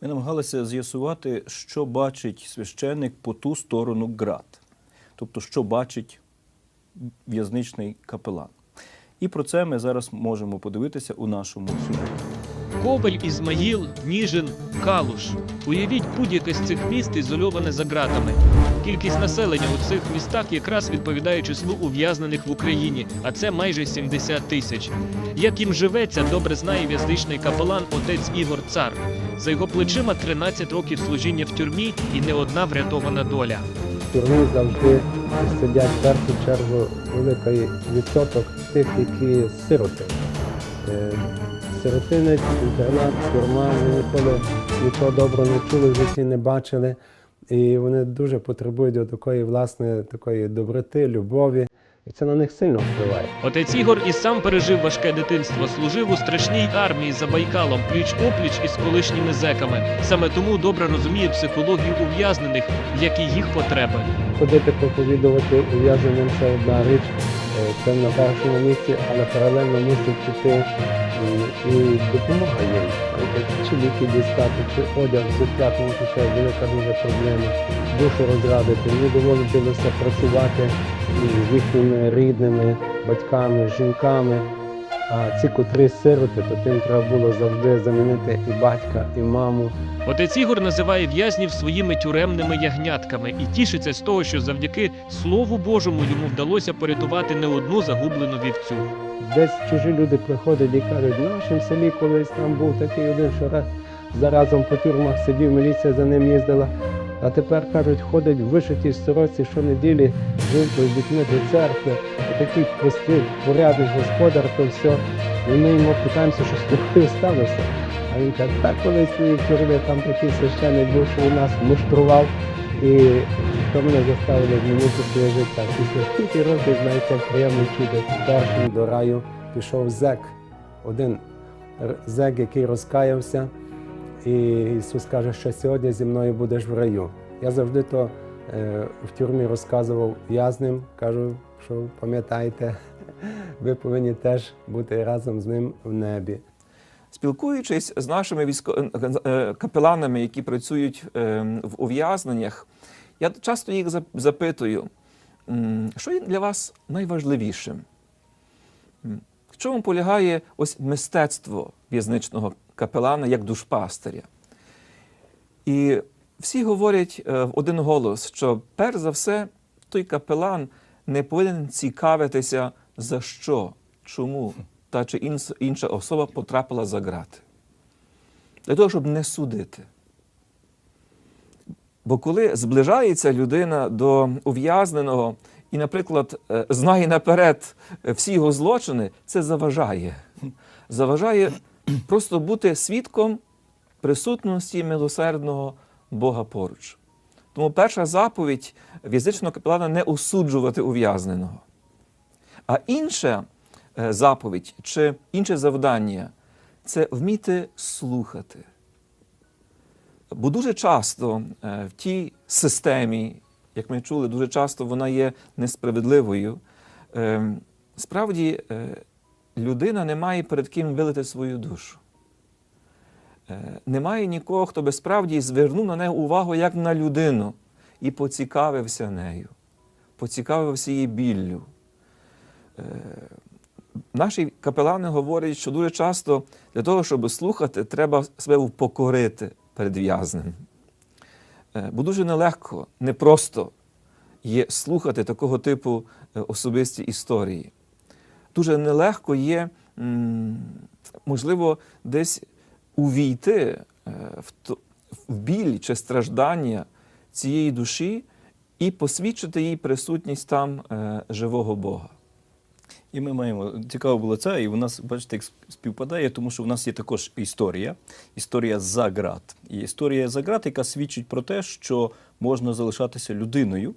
Ми намагалися з'ясувати, що бачить священник по ту сторону ґрат, тобто, що бачить в'язничний капелан. І про це ми зараз можемо подивитися у нашому сюжеті. Кобель, Ізмаїл, Ніжин, Калуш. Уявіть будь-яке з цих міст ізольоване за ґратами. Кількість населення у цих містах якраз відповідає числу ув'язнених в Україні, а це майже 70 тисяч. Як їм живеться, добре знає в'язничний капелан отець Ігор Цар. За його плечима 13 років служіння в тюрмі і не одна врятована доля. В завжди сидять в першу чергу великий відсоток тих, які сироти. Е, Сиротинець, інтернат, тюрма, вони ніколи нічого доброго не чули в житті, не бачили. І вони дуже потребують от такої власне такої доброти, любові. І це на них сильно впливає. Отець Ігор і сам пережив важке дитинство, служив у страшній армії за Байкалом, пліч опліч із колишніми зеками. Саме тому добре розуміє психологію ув'язнених, як і їх потреби. Ходити проповідувати ув'язненим це одна річ, е, це на першому місці, але паралельно мусить піти і, допомога їм. Чи ліки дістати, чи одяг, що це велика дуже проблема. Душу розрадити. не доводилося працювати з їхніми рідними, батьками, жінками. А ці котрі сироти, то тим треба було завжди замінити і батька, і маму. Отець Ігор називає в'язнів своїми тюремними ягнятками і тішиться з того, що завдяки Слову Божому йому вдалося порятувати не одну загублену вівцю. Десь чужі люди приходять і кажуть, в нашому селі колись там був такий один, що раз заразом по тюрмах сидів, міліція за ним їздила. А тепер кажуть, ходить в вишитій сорочці щонеділі жінкою з дітьми до церкви. Такий простий, порядний господар, то все. І ми йому питаємося, що з тобою сталося. А він каже, так колись в тюрмі там такий священник був, що у нас муштрував. І то мене заставило змінити своє життя. Після скільки років, знаєте, приємно чути. Першим до раю пішов зек, один зек, який розкаявся. І Ісус каже, що сьогодні зі мною будеш в раю. Я завжди то е, в тюрмі розказував в'язним, кажу, що пам'ятайте, ви повинні теж бути разом з ним в небі. Спілкуючись з нашими військо... е, капеланами, які працюють е, в ув'язненнях, я часто їх запитую, що є для вас найважливішим? В чому полягає ось мистецтво в'язничного капелана як душпастиря? І всі говорять е, в один голос, що перш за все той капелан не повинен цікавитися за що, чому та чи інша особа потрапила за грати. Для того, щоб не судити. Бо коли зближається людина до ув'язненого і, наприклад, е, знає наперед е, всі його злочини, це заважає. Заважає просто бути свідком присутності милосердного Бога поруч. Тому перша заповідь в'язичного капелана не осуджувати ув'язненого. А інша е, заповідь чи інше завдання це вміти слухати. Бо дуже часто е, в тій системі, як ми чули, дуже часто вона є несправедливою. Е, Справді, е, людина не має перед ким вилити свою душу. Е, Немає нікого, хто би справді звернув на неї увагу як на людину і поцікавився нею, поцікавився її біллю. Е, Наші капелани говорять, що дуже часто для того, щоб слухати, треба себе впокорити перед в'язнем. Е, Бо дуже нелегко, непросто є слухати такого типу особисті історії. Дуже нелегко є, можливо, десь увійти е, в, в біль чи страждання цієї душі і посвідчити їй присутність там е, живого Бога. І ми маємо цікаво було це, і у нас, бачите, як співпадає, тому що в нас є також історія, історія за ґрат. І історія за ґрат, яка свідчить про те, що можна залишатися людиною,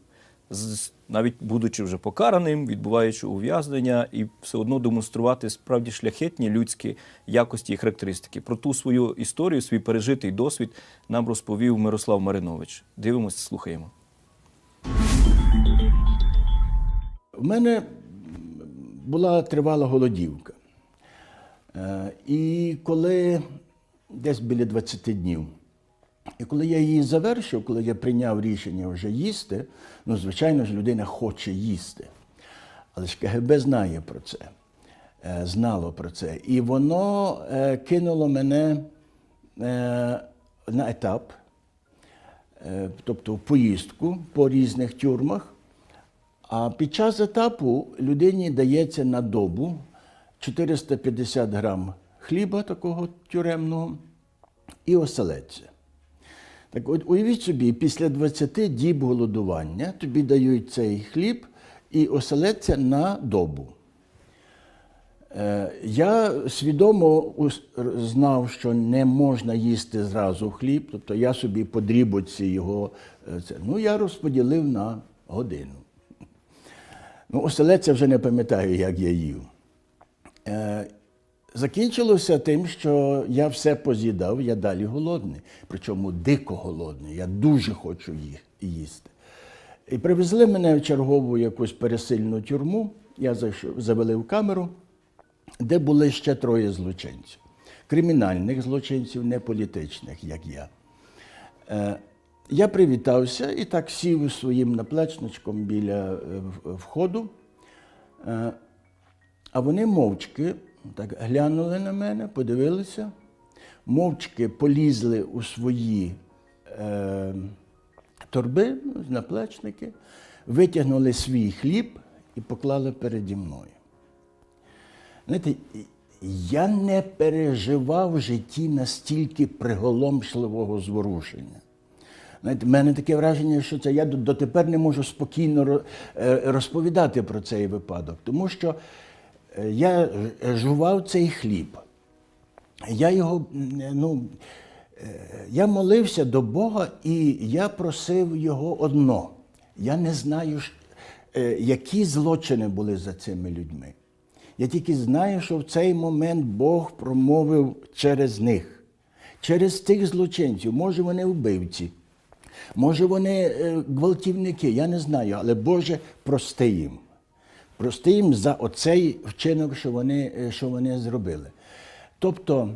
навіть будучи вже покараним, відбуваючи ув'язнення, і все одно демонструвати справді шляхетні людські якості і характеристики. Про ту свою історію, свій пережитий досвід нам розповів Мирослав Маринович. Дивимося, слухаємо. У мене була тривала голодівка. Е, І коли десь біля 20 днів І коли я її завершив, коли я прийняв рішення вже їсти, ну, звичайно ж, людина хоче їсти. Але ж КГБ знає про це, е, знало про це. І воно е, кинуло мене е, на етап, тобто в поїздку по різних тюрмах. А під час етапу людині дається на добу 450 грам хліба такого тюремного і оселедця. Так от уявіть собі, після 20 діб голодування тобі дають цей хліб і оселедця на добу. Е, Я свідомо знав, що не можна їсти зразу хліб, тобто я собі по дрібоці його. е, Ну, я розподілив на годину. Ну, оселедця вже не пам'ятаю, як я їв. Закінчилося тим, що я все поз'їдав, я далі голодний. Причому дико голодний. Я дуже хочу їх їсти. І привезли мене в чергову якусь пересильну тюрму. Я зайшов, завели в камеру, де були ще троє злочинців. Кримінальних злочинців, не політичних, як я. Е, Я привітався і так сів своїм наплечничком біля е, входу. Е, А вони мовчки так глянули на мене, подивилися, мовчки полізли у свої е, торби, ну, наплечники, витягнули свій хліб і поклали переді мною. Знаєте, я не переживав в житті настільки приголомшливого зворушення. Знаєте, в мене таке враження, що це я дотепер не можу спокійно е, розповідати про цей випадок, тому що я жував цей хліб. Я його, ну, е, я молився до Бога і я просив його одно. Я не знаю, е, які злочини були за цими людьми. Я тільки знаю, що в цей момент Бог промовив через них, через тих злочинців. Може, вони вбивці, може, вони е, гвалтівники, я не знаю, але Боже, прости їм. Прости їм за оцей вчинок, що вони, е, що вони зробили. Тобто,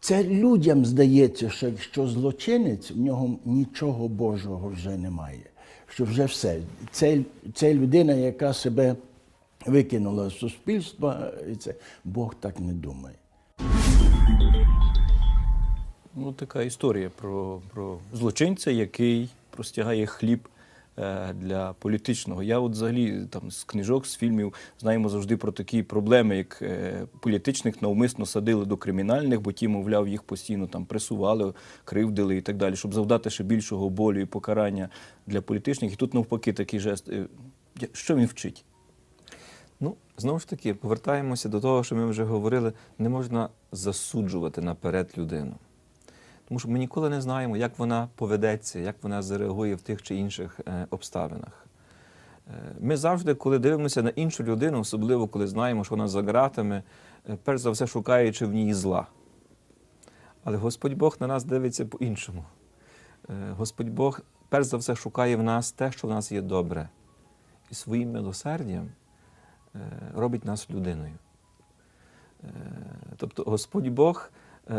це людям здається, що якщо злочинець, в нього нічого Божого вже немає. Що вже все. Це, це людина, яка себе викинула з суспільства, і це Бог так не думає. Ну, така історія про, про злочинця, який простягає хліб для політичного. Я от взагалі там з книжок, з фільмів знаємо завжди про такі проблеми, як е, політичних навмисно садили до кримінальних, бо ті, мовляв, їх постійно там пресували, кривдили і так далі, щоб завдати ще більшого болю і покарання для політичних. І тут навпаки такий жест. Е, Що він вчить? Ну, знову ж таки, повертаємося до того, що ми вже говорили, не можна засуджувати наперед людину. Тому що ми ніколи не знаємо, як вона поведеться, як вона зареагує в тих чи інших е, обставинах. Е, Ми завжди, коли дивимося на іншу людину, особливо коли знаємо, що вона за ґратами, е, перш за все шукаючи в ній зла. Але Господь Бог на нас дивиться по-іншому. Господь Бог перш за все шукає в нас те, що в нас є добре. І своїм милосердям робить нас людиною. Тобто Господь Бог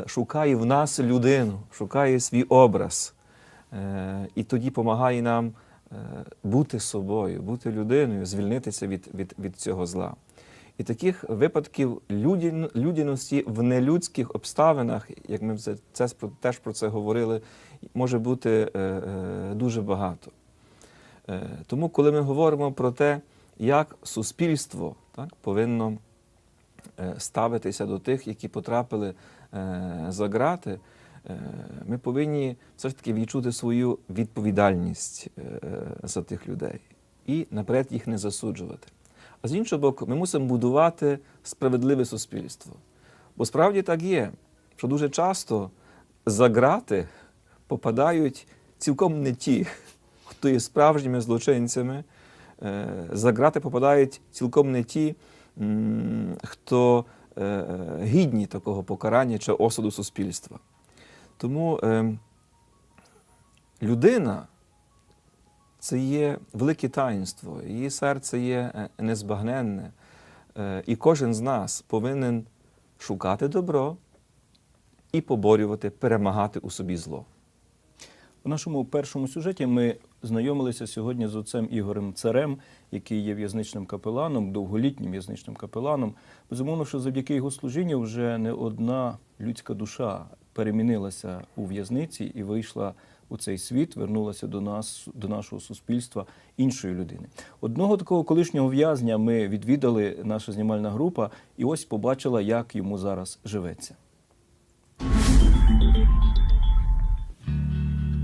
шукає в нас людину, шукає свій образ. Е, І тоді допомагає нам е, бути собою, бути людиною, звільнитися від, від, від цього зла. І таких випадків людяності в нелюдських обставинах, як ми це, це теж про це говорили, може бути е, е, дуже багато. Е, Тому, коли ми говоримо про те, як суспільство так, повинно е, ставитися до тих, які потрапили е, за ґрати, е, ми повинні все ж таки відчути свою відповідальність е, за тих людей і наперед їх не засуджувати. А з іншого боку, ми мусимо будувати справедливе суспільство. Бо справді так є, що дуже часто за ґрати попадають цілком не ті, хто є справжніми злочинцями. Е, За ґрати попадають цілком не ті, хто е, е, гідні такого покарання чи осуду суспільства. Тому е, людина це є велике таїнство, її серце є незбагненне. І кожен з нас повинен шукати добро і поборювати, перемагати у собі зло. У нашому першому сюжеті ми знайомилися сьогодні з отцем Ігорем Царем, який є в'язничним капеланом, довголітнім в'язничним капеланом. Безумовно, що завдяки його служінню вже не одна людська душа перемінилася у в'язниці і вийшла у цей світ, вернулася до нас, до нашого суспільства іншої людини. Одного такого колишнього в'язня ми відвідали, наша знімальна група, і ось побачила, як йому зараз живеться.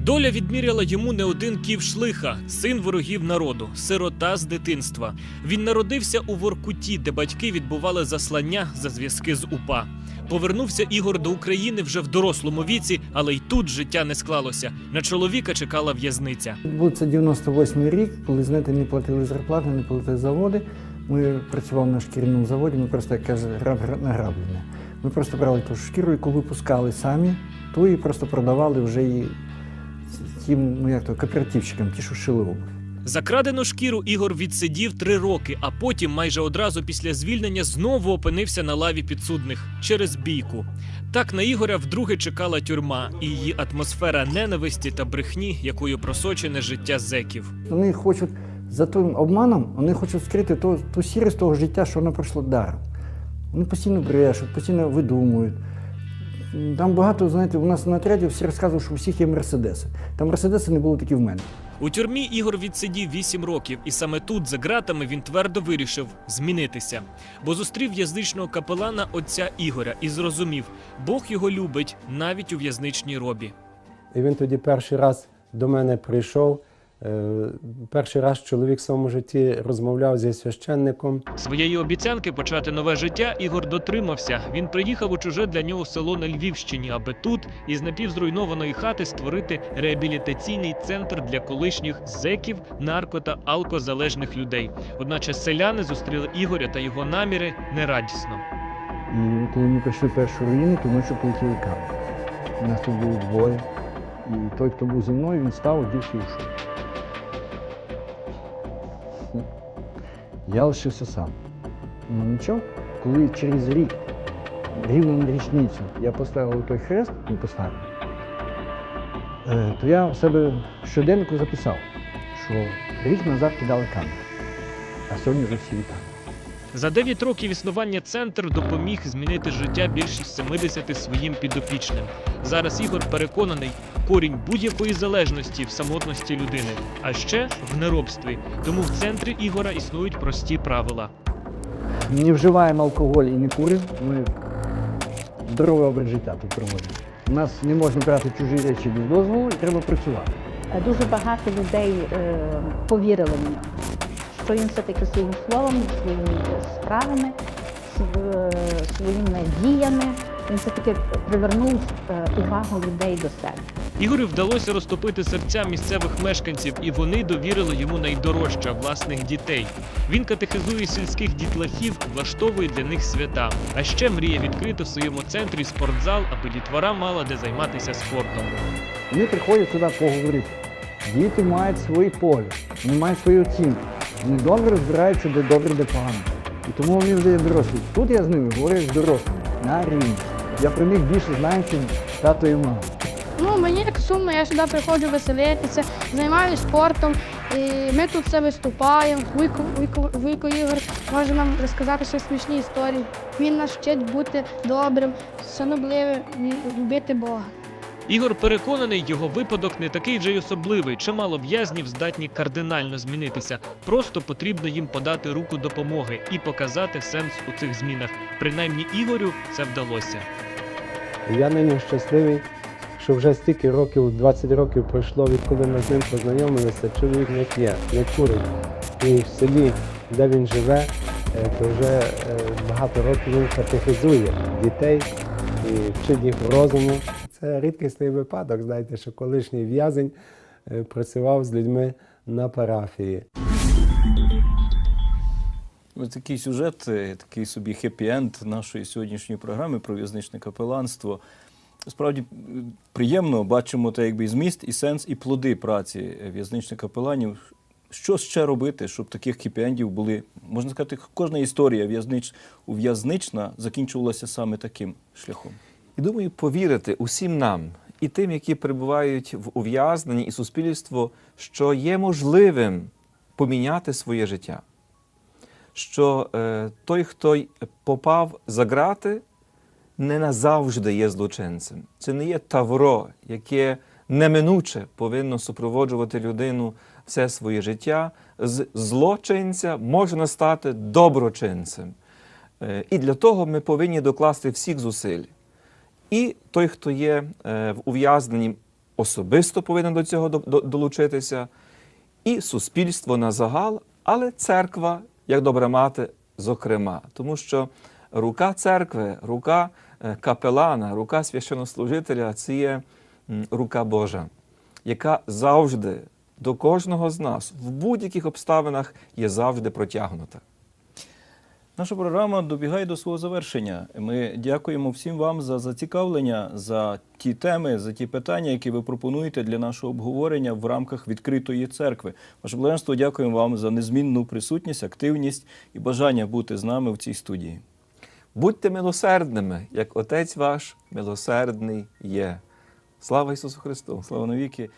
Доля відміряла йому не один ківш лиха, син ворогів народу, сирота з дитинства. Він народився у Воркуті, де батьки відбували заслання за зв'язки з УПА. Повернувся Ігор до України вже в дорослому віці, але й тут життя не склалося. На чоловіка чекала в'язниця. Був це 98 рік, коли знаєте, не платили зарплати, не платили заводи. Ми працювали на шкіряному заводі, ми просто як каже, граб награблене. Ми просто брали ту шкіру, яку випускали самі, ту і просто продавали вже її тим, ну як то, кооперативщикам, ті, що шили обувь. За крадену шкіру Ігор відсидів три роки, а потім, майже одразу після звільнення, знову опинився на лаві підсудних через бійку. Так на Ігоря вдруге чекала тюрма і її атмосфера ненависті та брехні, якою просочене життя зеків. Вони хочуть за тим обманом, вони хочуть скрити ту, ту сірість того життя, що воно пройшло даром. Вони постійно брешуть, постійно видумують. Там багато, знаєте, у нас на отряді всі розказують, що у всіх є мерседеси. Там мерседеси не було такі в мене. У тюрмі Ігор відсидів 8 років, і саме тут, за ґратами, він твердо вирішив змінитися. Бо зустрів в'язничного капелана отця Ігоря і зрозумів, Бог його любить навіть у в'язничній робі. І він тоді перший раз до мене прийшов. Е, Перший раз чоловік в своєму житті розмовляв зі священником. Своєї обіцянки почати нове життя Ігор дотримався. Він приїхав у чуже для нього село на Львівщині, аби тут із напівзруйнованої хати створити реабілітаційний центр для колишніх зеків, нарко та алкозалежних людей. Одначе селяни зустріли Ігоря та його наміри нерадісно. І коли ми прийшли першу руїну, то ночі полетіли камери. У нас тут було двоє. І той, хто був зі мною, він став, і йшов. Я лишився сам. Ну нічого, коли через рік, рівно на річницю, я поставив той хрест, не поставив, е, то я в себе щоденнику записав, що рік назад кидали камінь, а сьогодні вже всі вітали. За 9 років існування центр допоміг змінити життя більшість 70 своїм підопічним. Зараз Ігор переконаний, корінь будь-якої залежності в самотності людини, а ще в неробстві. Тому в центрі Ігора існують прості правила. не вживаємо алкоголь і не куримо, ми здоровий образ життя тут проводимо. У нас не можна брати чужі речі без дозволу і треба працювати. Дуже багато людей е, повірили нього, що він все-таки своїм словом, своїми справами, своїми діями він все-таки привернув е, увагу людей до себе. Ігорю вдалося розтопити серця місцевих мешканців, і вони довірили йому найдорожче власних дітей. Він катехизує сільських дітлахів, влаштовує для них свята. А ще мріє відкрити в своєму центрі спортзал, аби дітвора мала де займатися спортом. Вони приходять сюди поговорити. Діти мають свої погляд, вони мають свої оцінки. Вони добре розбираються, де добре, де погано. І тому вони вже є дорослі. Тут я з ними говорю як дорослими, на рівні. Я про них більше знаю, ніж тато і мама. Ну, мені як сумно, я сюди приходжу веселитися, займаюся спортом. І ми тут все виступаємо. Вуйко, Ігор може нам розказати ще смішні історії. Він нас вчить бути добрим, шанобливим любити Бога. Ігор переконаний, його випадок не такий вже й особливий. Чимало в'язнів здатні кардинально змінитися. Просто потрібно їм подати руку допомоги і показати сенс у цих змінах. Принаймні Ігорю це вдалося. Я нині щасливий, що вже стільки років, 20 років пройшло, відколи ми з ним познайомилися. Чоловік не п'є, не курить. І в селі, де він живе, е, то вже е, багато років він катехизує дітей і вчить їх розуму. Це рідкісний випадок, знаєте, що колишній в'язень е, працював з людьми на парафії. Ось такий сюжет, е, такий собі хеппі-енд нашої сьогоднішньої програми про в'язничне капеланство. Справді приємно бачимо те, якби зміст, і сенс, і плоди праці е, в'язничних капеланів. Що ще робити, щоб таких хеппі-ендів були? Можна сказати, кожна історія в'язнич, ув'язнична закінчувалася саме таким шляхом. І думаю, повірити усім нам, і тим, які перебувають в ув'язненні, і суспільству, що є можливим поміняти своє життя. Що е, той, хто попав за грати, не назавжди є злочинцем. Це не є тавро, яке неминуче повинно супроводжувати людину все своє життя. З злочинця можна стати доброчинцем. Е, І для того ми повинні докласти всіх зусиль. І той, хто є е, в ув'язненні, особисто повинен до цього до- до- долучитися, і суспільство на загал, але церква, як добра мати, зокрема. Тому що рука церкви, рука е, капелана, рука священнослужителя це є рука Божа, яка завжди до кожного з нас в будь-яких обставинах є завжди протягнута. Наша програма добігає до свого завершення. Ми дякуємо всім вам за зацікавлення, за ті теми, за ті питання, які ви пропонуєте для нашого обговорення в рамках відкритої церкви. Ваше благоденство, дякуємо вам за незмінну присутність, активність і бажання бути з нами в цій студії. Будьте милосердними, як Отець ваш милосердний є. Слава Ісусу Христу! Слава навіки!